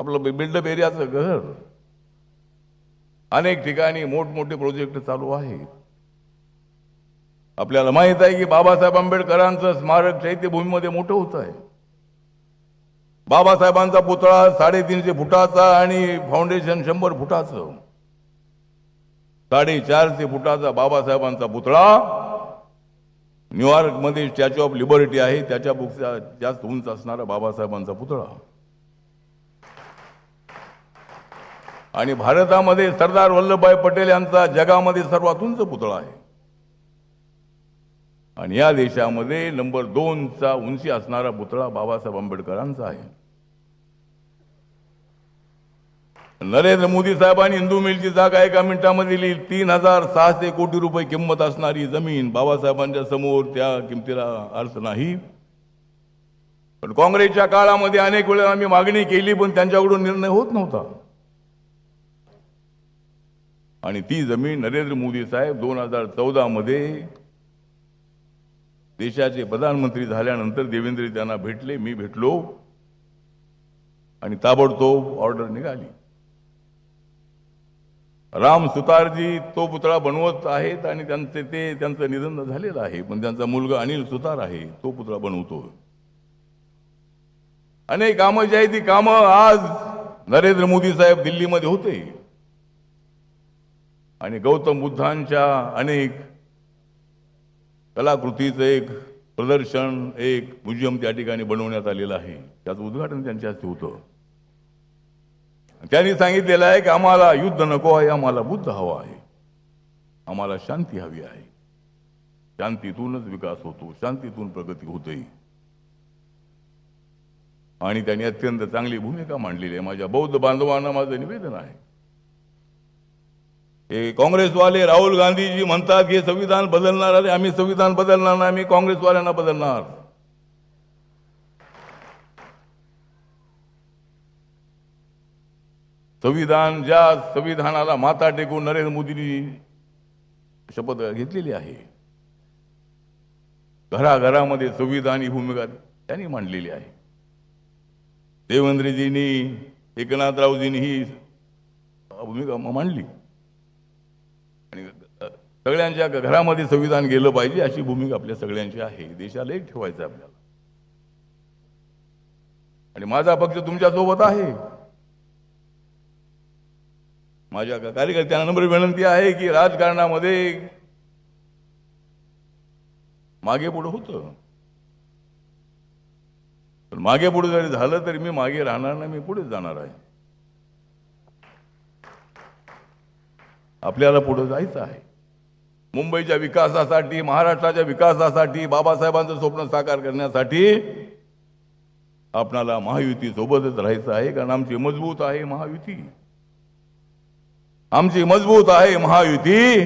आपलं बिल्डअप एरियाचं घर. अनेक ठिकाणी मोठमोठे प्रोजेक्ट चालू आहेत. आपल्याला माहीत आहे की बाबासाहेब आंबेडकरांचं स्मारक चैत्यभूमीमध्ये मोठं होत आहे. बाबासाहेबांचा पुतळा साडेतीनशे फुटाचा आणि फाउंडेशन शंभर फुटाचं. साडेचारशे फुटाचा बाबासाहेबांचा पुतळा. न्यूयॉर्कमध्ये स्टॅच्यू ऑफ लिबर्टी आहे त्याच्यापेक्षा जास्त उंच असणारा बाबासाहेबांचा पुतळा. आणि भारतामध्ये सरदार वल्लभभाई पटेल यांचा जगामध्ये सर्वात उंच पुतळा आहे. आणि या देशामध्ये नंबर दोनचा उंची असणारा पुतळा बाबासाहेब आंबेडकरांचा आहे. नरेंद्र मोदी साहेबांनी हिंदू मिलची जागा एका मिनिटामध्ये दिली. तीन हजार सहाशे कोटी रुपये किंमत असणारी जमीन बाबासाहेबांच्या समोर त्या किमतीला अर्थ नाही. पण काँग्रेसच्या काळामध्ये अनेक वेळा आम्ही मागणी केली पण त्यांच्याकडून निर्णय होत नव्हता. आणि ती जमीन नरेंद्र मोदी साहेब दोन हजार चौदा मध्ये देशाचे प्रधानमंत्री झाल्यानंतर देवेंद्र त्यांना भेटले मी भेटलो आणि ताबडतोब ऑर्डर निघाली. राम सुतारजी तो पुतळा बनवत आहेत आणि त्यांचे ते त्यांचं निधन झालेलं आहे पण त्यांचा मुलगा अनिल सुतार आहे तो पुतळा बनवतो. अनेक कामं जी आहे ती कामं आज नरेंद्र मोदी साहेब दिल्लीमध्ये होते. आणि गौतम बुद्धांच्या अनेक कलाकृतीचं एक प्रदर्शन एक म्युझियम त्या ठिकाणी बनवण्यात आलेलं आहे. त्याचं उद्घाटन त्यांच्या हस्ते होतं. त्यांनी सांगितलेलं आहे की आम्हाला युद्ध नको आहे आम्हाला बुद्ध हवा आहे. आम्हाला शांती हवी आहे. शांतीतूनच विकास होतो शांतीतून प्रगती होते. आणि त्यांनी अत्यंत चांगली भूमिका मांडलेली आहे. माझ्या बौद्ध बांधवांना माझं निवेदन आहे. हे काँग्रेसवाले राहुल गांधीजी म्हणतात की हे संविधान बदलणार आहे आम्ही संविधान बदलणार नाही आम्ही काँग्रेसवाल्यांना बदलणार. संविधान ज्या संविधानाला माता टेकून नरेंद्र मोदींनी शपथ घेतलेली आहे घराघरामध्ये संविधान ही भूमिका त्यांनी मांडलेली आहे. देवेंद्रजींनी एकनाथरावजींनी ही भूमिका मांडली. आणि सगळ्यांच्या घरामध्ये संविधान गेलं पाहिजे अशी भूमिका आपल्या सगळ्यांची आहे. देशाला एक ठेवायचं आहे आपल्याला. आणि माझा पक्ष तुमच्यासोबत आहे. माझ्या कार्यकर्त्यांना नम्र विनंती आहे की राजकारणामध्ये मागे पुढे होतं. पण मागे पुढे जरी झालं तरी मी मागे राहणार नाही मी पुढे जाणार आहे. आपल्याला पुढे जायचं आहे. मुंबईच्या विकासासाठी महाराष्ट्राच्या विकासासाठी बाबासाहेबांचं स्वप्न साकार करण्यासाठी आपणाला महायुती सोबतच राहायचं आहे कारण आमची मजबूत आहे महायुती. आमची मजबूत आहे महायुती.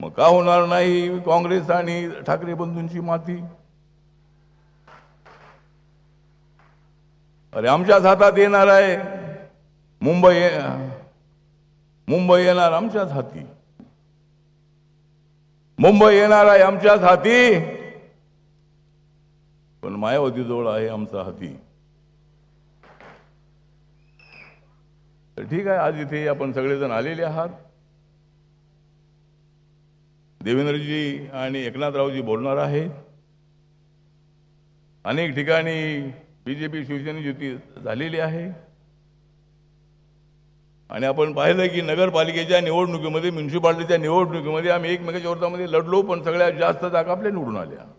मग का होणार नाही काँग्रेस आणि ठाकरे बंधूंची माती? अरे आमच्याच हातात येणार आहे. मुंबई मुंबई येणार आमच्याच हाती. मुंबई येणार आहे आमच्याच हाती. पण मायावतीजवळ आहे आमचा हाती. तर ठीक आहे आज इथे आपण सगळेजण आलेले आहात. देवेंद्रजी आणि एकनाथरावजी बोलणार आहेत. अनेक ठिकाणी बीजेपी शिवसेना युती झालेली आहे. आणि आपण पाहिलं की नगरपालिकेच्या निवडणुकीमध्ये म्युन्सिपाल्टीच्या निवडणुकीमध्ये आम्ही एकमेकाच्या विरोधामध्ये लढलो पण सगळ्यात जास्त जागा आपल्या निवडून आल्या.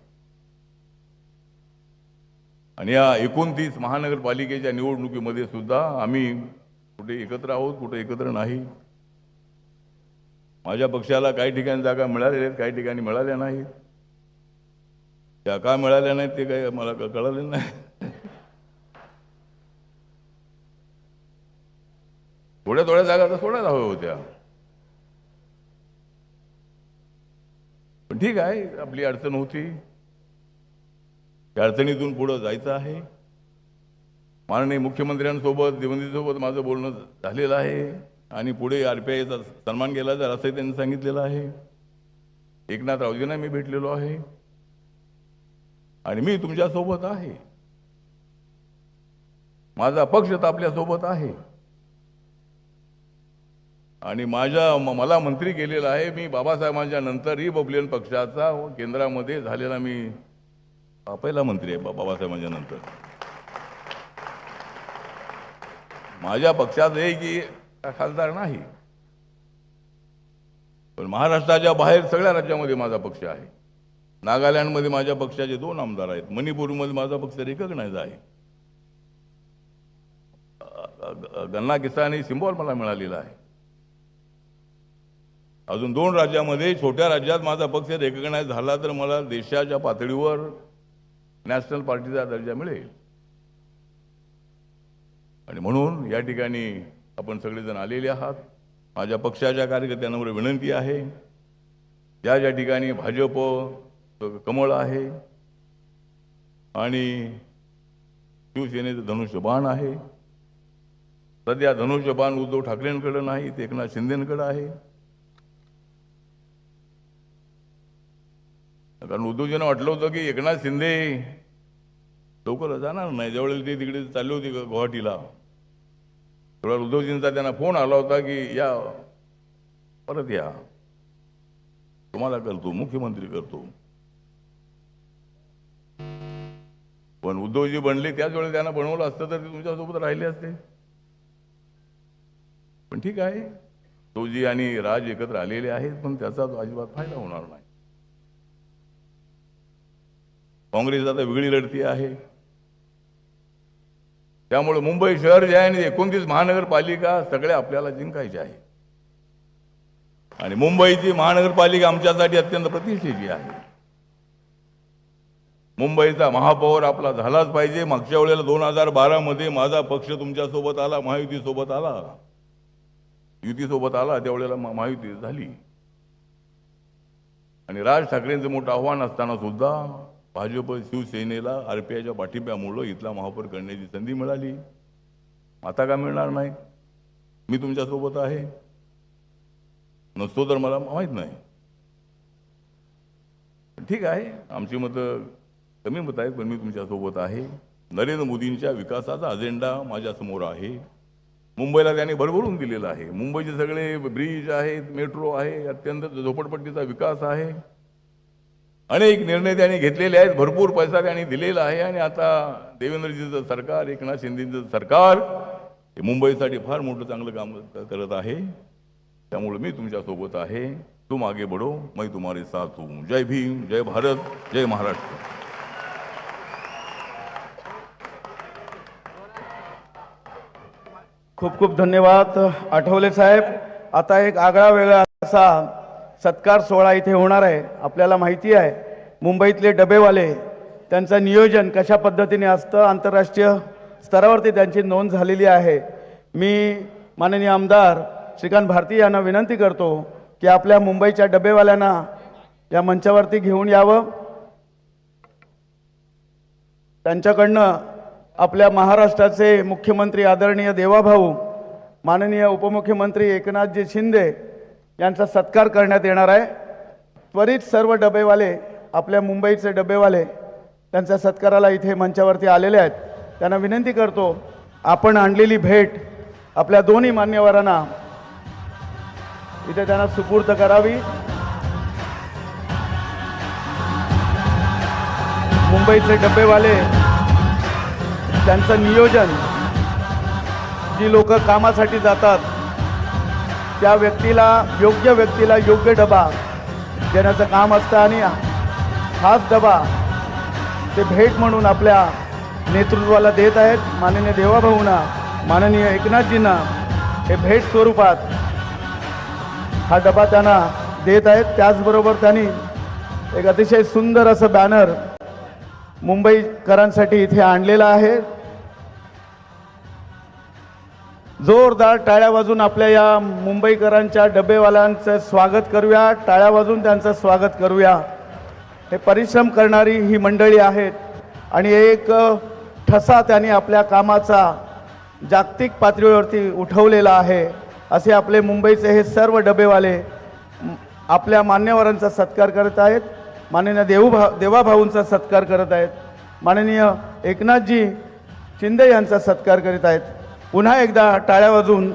आणि या एकोणतीस महानगरपालिकेच्या निवडणुकीमध्ये सुद्धा आम्ही कुठे एकत्र आहोत कुठे एकत्र नाही. माझ्या पक्षाला काही ठिकाणी जागा मिळालेल्या आहेत काही ठिकाणी मिळाल्या नाहीत. त्या का मिळाल्या नाहीत ते काही मला क- कळालं नाही. थोड्या थोड्या जागा तर सोडायला हव्या होत्या. पण ठीक आहे आपली अडचण होती. त्या अडचणीतून पुढं जायचं आहे. माननीय मुख्यमंत्र्यांसोबत दिवंदीसोबत माझं बोलणं झालेलं आहे. आणि पुढे आर पी आयचा सन्मान केला जाईल असंही त्यांनी सांगितलेलं आहे. एकनाथ रावजींना मी भेटलेलो आहे. आणि मी तुमच्यासोबत आहे. माझा पक्ष तर आपल्यासोबत आहे. आणि माझ्या म- मला मंत्री केलेला आहे. मी बाबासाहेबांच्या नंतर रिपब्लिकन पक्षाचा केंद्रामध्ये झालेला मी पहिला मंत्री आहे बाबासाहेबांच्या नंतर. माझ्या पक्षात हे की खासदार नाही. पण महाराष्ट्राच्या बाहेर सगळ्या राज्यामध्ये माझा पक्ष आहे. नागालँडमध्ये माझ्या पक्षाचे दोन आमदार आहेत. मणिपूरमध्ये माझा पक्ष रिकग्नाइज आहे. अ- अ- गन्ना किसानी सिम्बॉल मला मिळालेला आहे. अजून दोन राज्यामध्ये छोट्या राज्यात माझा पक्ष रेकग्नाईज झाला तर मला देशाच्या पातळीवर नॅशनल पार्टीचा दर्जा मिळेल. आणि म्हणून या ठिकाणी आपण सगळेजण आलेले आहात. माझ्या पक्षाच्या कार्यकर्त्यांवर विनंती आहे. ज्या ज्या ठिकाणी भाजप कमळ आहे आणि शिवसेनेचं धनुष्यबाण आहे. सध्या धनुष्यबाण उद्धव ठाकरेंकडे नाही ते एकनाथ शिंदेकडे आहे. कारण उद्धवजींना वाटलं होतं की एकनाथ शिंदे लवकर जाणार नाही. ज्यावेळेला ते तिकडे चालले होते गुवाहाटीला तेवढ्या उद्धवजींचा त्यांना फोन आला होता की या परत या. तुम्हाला करतो मुख्यमंत्री करतो. पण उद्धवजी बनले त्याच वेळेला त्यांना बनवलं असतं तर ते तुमच्यासोबत राहिले असते. पण ठीक आहे. उद्धवजी आणि राज एकत्र आलेले आहेत पण त्याचा तो अजिबात फायदा होणार नाही. काँग्रेस आता वेगळी लढती आहे. त्यामुळे मुंबई शहर जे आहे आणि एकोणतीस महानगरपालिका सगळ्या आपल्याला जिंकायच्या आहे आणि मुंबईची महानगरपालिका आमच्यासाठी अत्यंत प्रतिष्ठेची आहे. मुंबईचा महापौर आपला झालाच पाहिजे. मागच्या वेळेला दोन हजार बारामध्ये माझा पक्ष तुमच्यासोबत आला महायुतीसोबत आला. युतीसोबत आला त्यावेळेला महायुती झाली. आणि राज ठाकरेंचं मोठं आव्हान असताना सुद्धा भाजप शिवसेनेला आर पी आयच्या पाठिंब्यामुळं इथला महापौर करण्याची संधी मिळाली. आता का मिळणार नाही? मी तुमच्यासोबत आहे. नसतो तर मला माहीत नाही. ठीक आहे आमची मतं कमी मतं आहेत पण मी तुमच्यासोबत आहे. नरेंद्र मोदींच्या विकासाचा अजेंडा माझ्यासमोर आहे. मुंबईला त्याने भरभरून दिलेला आहे. मुंबईचे सगळे ब्रिज आहेत मेट्रो आहे अत्यंत झोपडपट्टीचा विकास आहे. अनेक निर्णय त्यांनी घेतलेले आहेत भरपूर पैसा त्यांनी दिलेला आहे. आणि आता देवेंद्रजीचं सरकार एकनाथ शिंदेचं सरकार हे मुंबईसाठी फार मोठं चांगलं काम करत आहे. त्यामुळे मी तुमच्यासोबत आहे. तुम आगे बढो. मैं तुम्हारे साथ जय भीम जय भारत जय महाराष्ट्र. खूप खूप धन्यवाद आठवले साहेब. आता एक आगळा वेगळा असा सत्कार सोहळा इथे होणार आहे. आपल्याला माहिती आहे मुंबईतले डबेवाले त्यांचं नियोजन कशा पद्धतीने असतं आंतरराष्ट्रीय स्तरावरती त्यांची नोंद झालेली आहे. मी माननीय आमदार श्रीकांत भारती यांना विनंती करतो की आपल्या मुंबईच्या डबेवाल्यांना या मंचावरती घेऊन यावं. त्यांच्याकडनं आपल्या महाराष्ट्राचे मुख्यमंत्री आदरणीय देवाभाऊ माननीय उपमुख्यमंत्री एकनाथजी शिंदे यांचा सत्कार करण्यात येणार आहे. त्वरित सर्व डबेवाले आपल्या मुंबईचे डबेवाले त्यांच्या सत्काराला इथे मंचावरती आलेले आहेत. त्यांना विनंती करतो आपण आणलेली भेट आपल्या दोन्ही मान्यवरांना इथे त्यांना सुपूर्द करावी. मुंबईचे डबेवाले त्यांचं नियोजन जी लोक कामासाठी जातात त्या व्यक्तीला योग्य व्यक्तीला योग्य डबा देण्याचं काम असतं आणि हाच डबा ते भेट म्हणून आपल्या नेतृत्वाला देत आहेत. माननीय देवाभाऊंना माननीय एकनाथजींना हे भेट स्वरूपात हा डबा त्यांना देत आहेत. त्याचबरोबर त्यांनी एक अतिशय सुंदर असं बॅनर मुंबईकरांसाठी इथे आणलेला आहे. जोरदार टाळ्या वाजून आपल्या या मुंबईकरांच्या डबेवाल्यांचं स्वागत करूया. टाळ्या वाजून त्यांचं स्वागत करूया. हे परिश्रम करणारी ही मंडळी आहेत आणि एक ठसा त्यांनी आपल्या कामाचा जागतिक पातळीवरती उठवलेला आहे. असे आपले मुंबईचे हे सर्व डबेवाले आपल्या मान्यवरांचा सत्कार करत आहेत. माननीय देवभा देवाभाऊंचा सत्कार करत आहेत. माननीय एकनाथजी शिंदे यांचा सत्कार करीत आहेत. पुन्हा एकदा टाळ्या वाजून